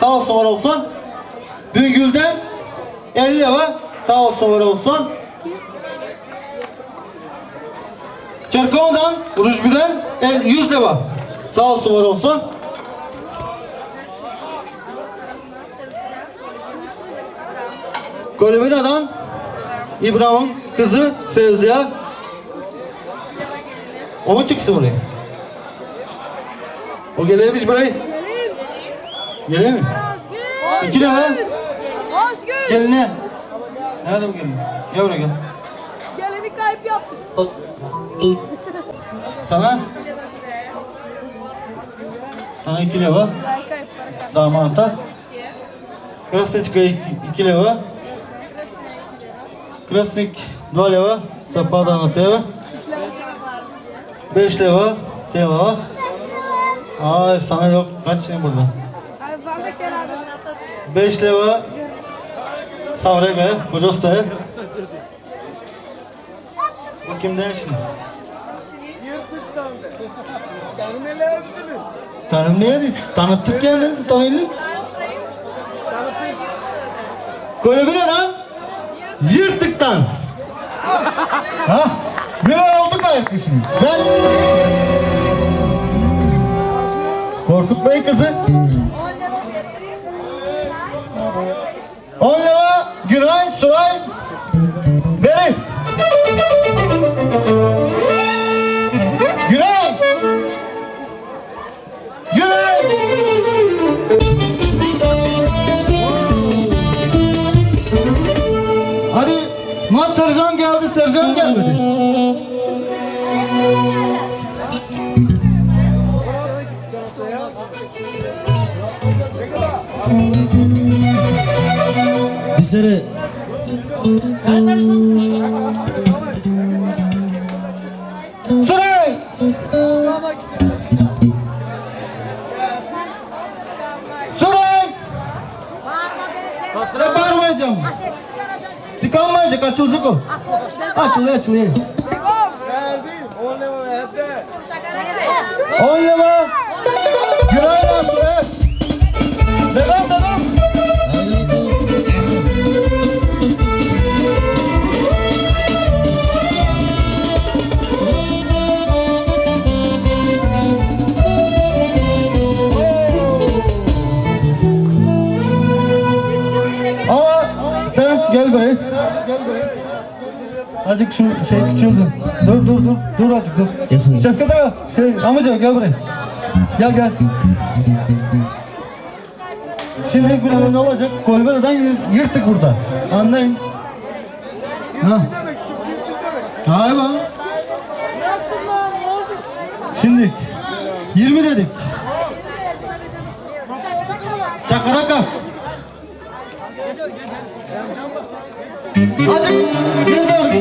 Sağ olsun var olsun. Büngül'den 50 lira. Sağ olsun var olsun. Çerkova'dan, Rujbü'den el- 100 lira. Sağ olsun var olsun. Kolibina'dan İbrahim'in kızı Fevziye. O mu çıksın buraya? O gelemiş buraya. Geliyor mi? İki lira. Hoş geldin. Geline. Nerede bu gelin? Gel buraya gel. Geleni kayıp yaptık. Sana? Sana iki para Damata. Krasnička iki lira. Krasnik dva lira. Sapada na tebe. Beş lira. Tela. Hayır sana yok. Kaç şey burada? Ay bana kenarda. Beş lira. Savrega. Kocosta. Bu kimden şimdi? Tanımlayarız. Tanıttık yani. Tanıylık. Kolebine lan. Yırtıktan. ha? Böyle olduk ayak şimdi. Ben... Korkut Bey kızı. 10 lira. Günay, Suray. Verin. Günay. Günay. Hadi Mat Sercan geldi, Sercan gelmedi. Bizleri Suray. Suray. Ne bağırmayacağım. Tıkanmayacak, açılacak o. Açılıyor, açılıyor. 10 lira. Dur azıcık dur. Şefkat ağa. Şey, amca gel buraya. Gel gel. Şimdi bir ne olacak? Kolberadan yır- yırttık burada. Anlayın. Ha. Hayır bak. Şimdi 20 dedik. Çakaraka. Azıcık geri doğru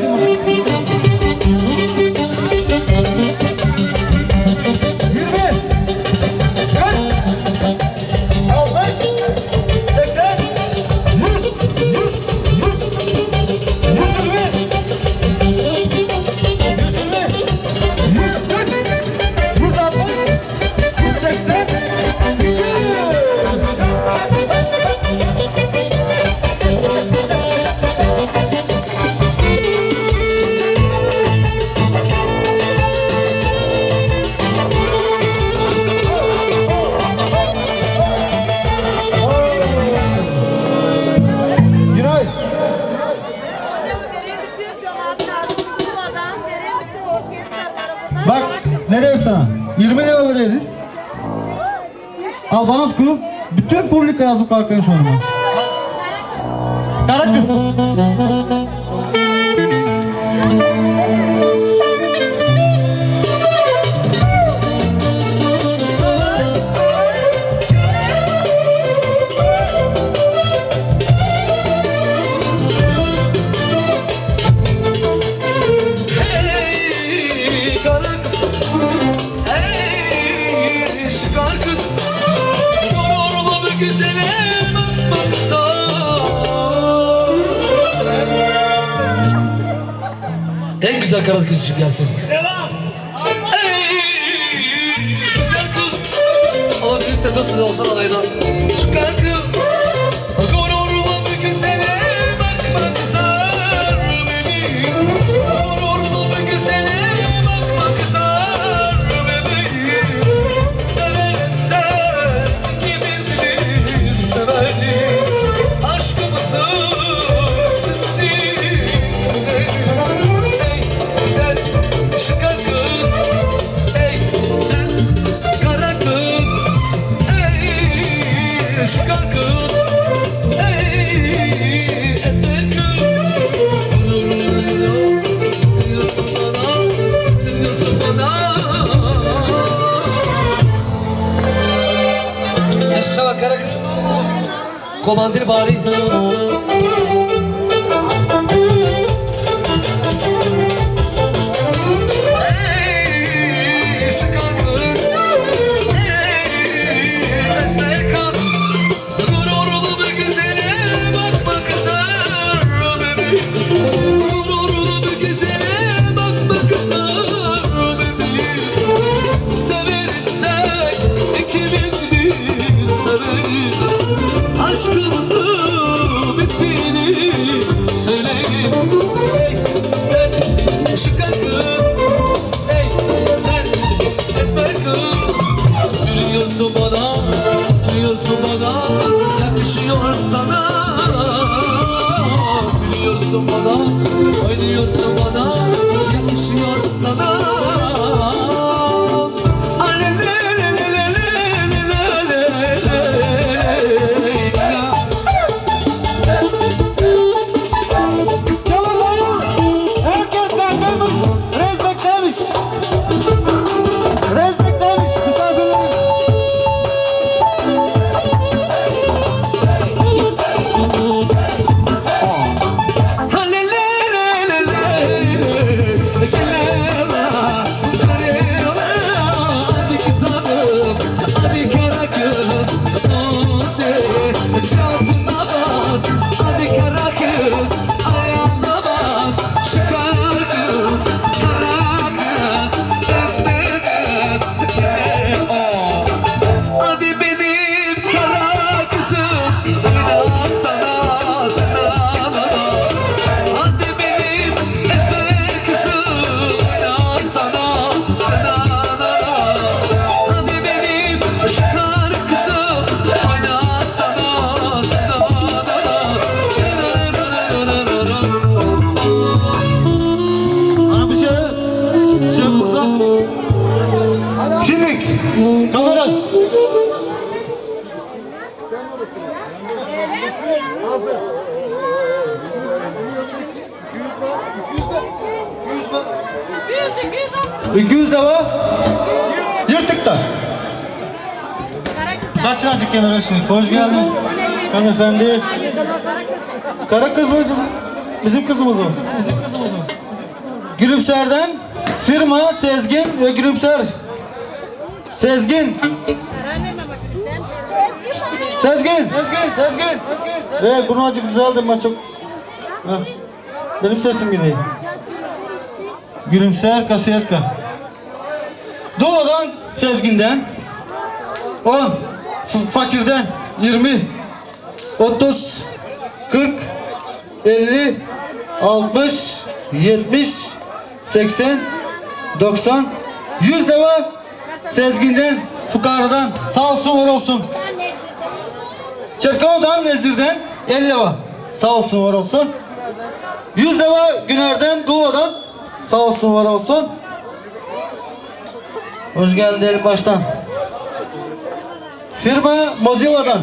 nós um Cláudio Benjuno, mano. Caraca! Caraca! En güzel kara kız için gelsin. Devam. Hey güzel kız. Alabilirse nasıl olsa alayına Şikar kız güneş kalkıp Ey eser gül. Duyuyorsun bana Duyuyorsun bana Yaşça bak kara kız Komandiri bari Kamera. Yüzü yüzü. 200 de var. Yırtık da. Kaçın açık kenara şimdi. Hoş geldin. Hanımefendi. Kara kız hocam. Bizim kızımız o. Bizim kızımız o. Gülümser'den firma Sezgin ve Gülümser. Sezgin. Sezgin. Sezgin. Sezgin. Sezgin. Evet bunu acık düzeldim ben çok. Heh. Benim sesim gidiyor. Gülümser Kasiyetka. Doğudan Sezgin'den 10 F- Fakir'den 20 30 40 50 60 70 80 90 100 de var Sezgin'den Fukara'dan sağ olsun var olsun Çerkova'dan Nezir'den 50 var sağ olsun var olsun 100 de var Güner'den Doğu'dan sağ olsun var olsun Hoş geldin diyelim baştan. Firma Mozilla'dan.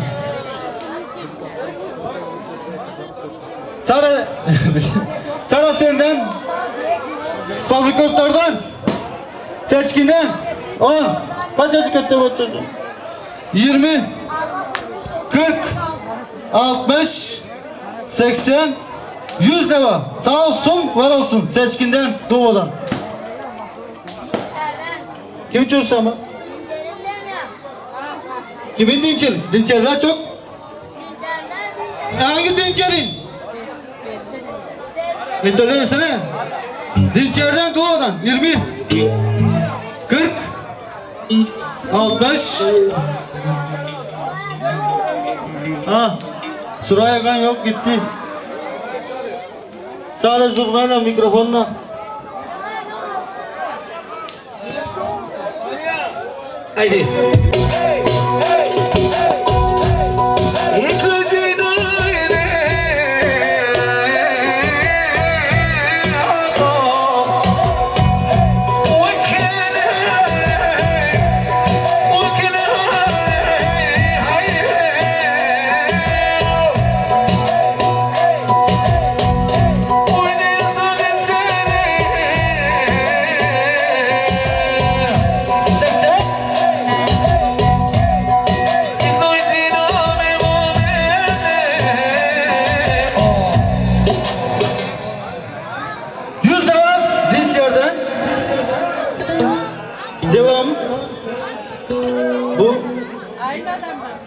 Sara Sara senden fabrikatörden seçkinden 10 kaç açık etti bu çocuğum? 20 40 60 80 100 de var. Sağ olsun var olsun seçkinden doğudan. Kim çözse ama? Kimin dinçer? Dinçerler çok. Hangi dinçerin? Söyle desene. Dinçerden doğudan 20 40 60 Ha Suraya kan yok gitti. Sadece zurnayla mikrofonla. Haydi.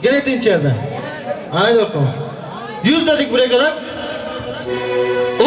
Gene tinç yerde. Haydi bakalım. Yüz dedik buraya kadar. O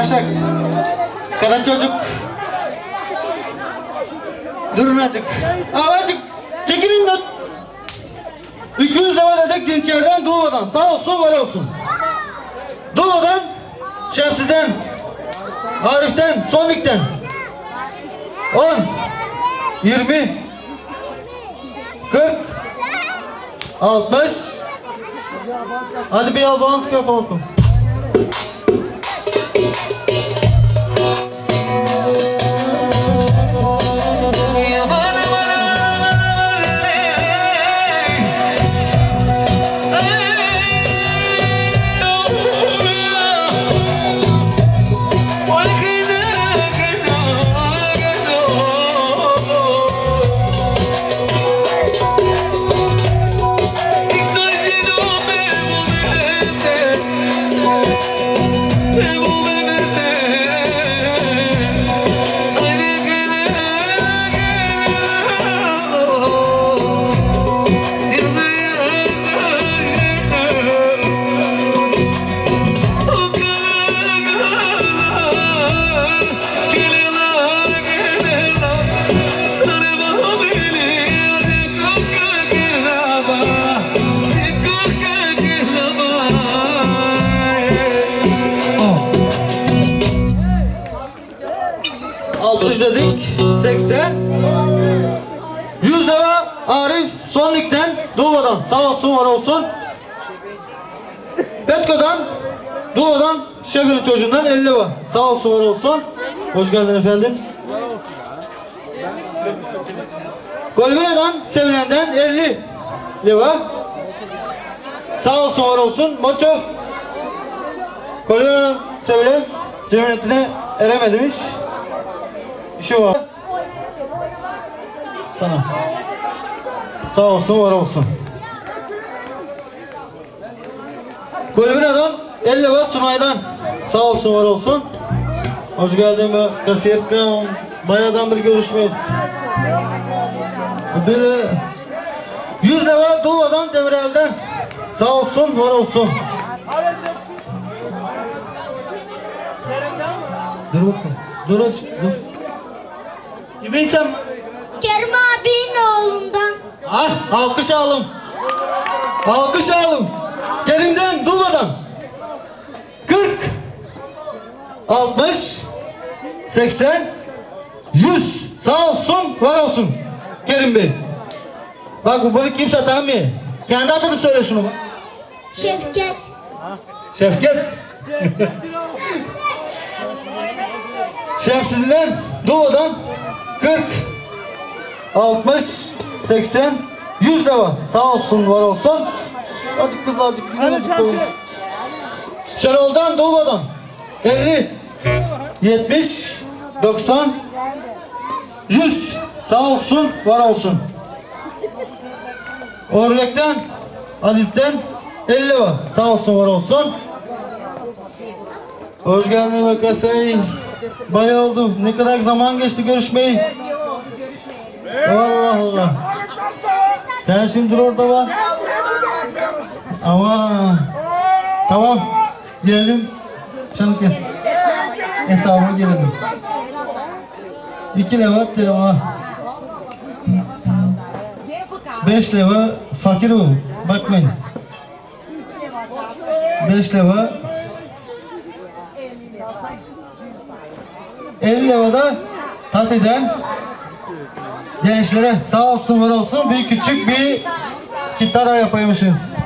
Taşak. Kara çocuk. Durun azıcık. Abi azıcık. Çekilin de. 200 lira dedik Dinçer'den Doğu'dan. Sağ olsun var olsun. Doğu'dan Şemsi'den Arif'ten Sonik'ten 10 20 40 60 Hadi bir albans yapalım. Altmış dedik. 80. 100 lira Arif Sonik'ten Doğu'dan. Sağ olsun var olsun. Petko'dan Doğu'dan Şefin çocuğundan 50 lira. Sağ olsun var olsun. Hoş geldin efendim. Golvina'dan Sevilen'den 50 lira. Sağ olsun var olsun. Moço. Golvina'dan Sevilen cemiyetine erememiş. İşi var. Sana. Sağ olsun var olsun. Kulübüne'den 50 var Sunay'dan. Sağ olsun var olsun. Hoş geldin be kasiyer kıyamam. Bayağıdan beri görüşmeyiz. Bir 100 lira Doğu'dan Demirel'den. Sağ olsun var olsun. Dur bakalım. Dur aç. Dur. Sen? Kerim abinin oğlundan. Ah, alkış alım. Alkış alım. Kerim'den, Dulva'dan. 40, 60, 80, 100. Sağ olsun, var olsun. Kerim Bey. Bak bu bunu kimse tanımıyor. Kendi adını söyle şunu. bak. Şevket. Şevket. Şemsizden, Doğu'dan 40, 60, 80, 100 de var. Sağ olsun, var olsun. Azıcık kız, azıcık güzel, azıcık doğu. Şenol'dan, Doğu'dan 50, 70, 90, 100. Sağ olsun, var olsun. Orlek'ten, Aziz'den 50 var. Sağ olsun, var olsun. Hoş geldin Vakasey. Bayağı oldu. Ne kadar zaman geçti görüşmeyi. Allah Allah. Sen şimdi dur orada var. Ama tamam. Gelelim. Çabuk kes. Hesaba gelelim. İki leva derim ha. Beş leva fakir bu. Bakmayın. Beş leva 50 levada tatiden gençlere sağ olsun var olsun bir küçük bir kitara yapaymışız.